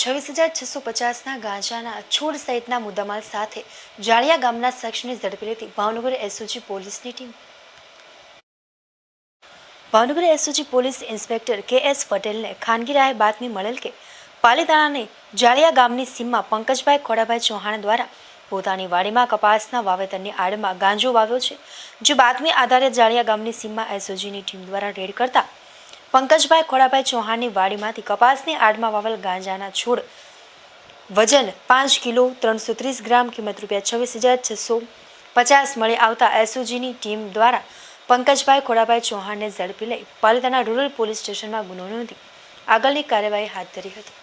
છવ્વીસ હજાર છસો પચાસના ગાંજાના છોડ સહિતના મુદ્દામાલ સાથે જાળિયા ગામના શખ્સને ઝડપી લેતી ભાવનગર એસઓજી પોલીસની team. Bhavnagar SOG police inspector K S પટેલને ખાનગી રાહે બાતમી મળેલ કે પાલીતાણાની જાળિયા ગામની સીમમાં પંકજભાઈ ખોડાભાઈ ચૌહાણ દ્વારા પોતાની વાડીમાં કપાસના વાવેતરની આડમાં ગાંજો વાવ્યો છે, જે બાતમી આધારે જાળિયા ગામની સીમમાં એસઓજીની ટીમ દ્વારા રેડ કરતા પંકજભાઈ ખોડાભાઈ ચૌહાણની વાડીમાંથી કપાસની આડમાં વાવેલ ગાંજાના છોડ. વજન પાંચ કિલો, ત્રણસો ત્રીસ ગ્રામ, કિંમત રૂપિયા છવ્વીસ હજાર છસો પચાસ મળી આવતા એસઓજીની ટીમ દ્વારા પંકજભાઈ ખોડાભાઈ ચૌહાણને ઝડપી લઈ પાલિતાના રૂરલ પોલીસ સ્ટેશનમાં ગુનો નોંધી. આગળની કાર્યવાહી હાથ ધરી હતી.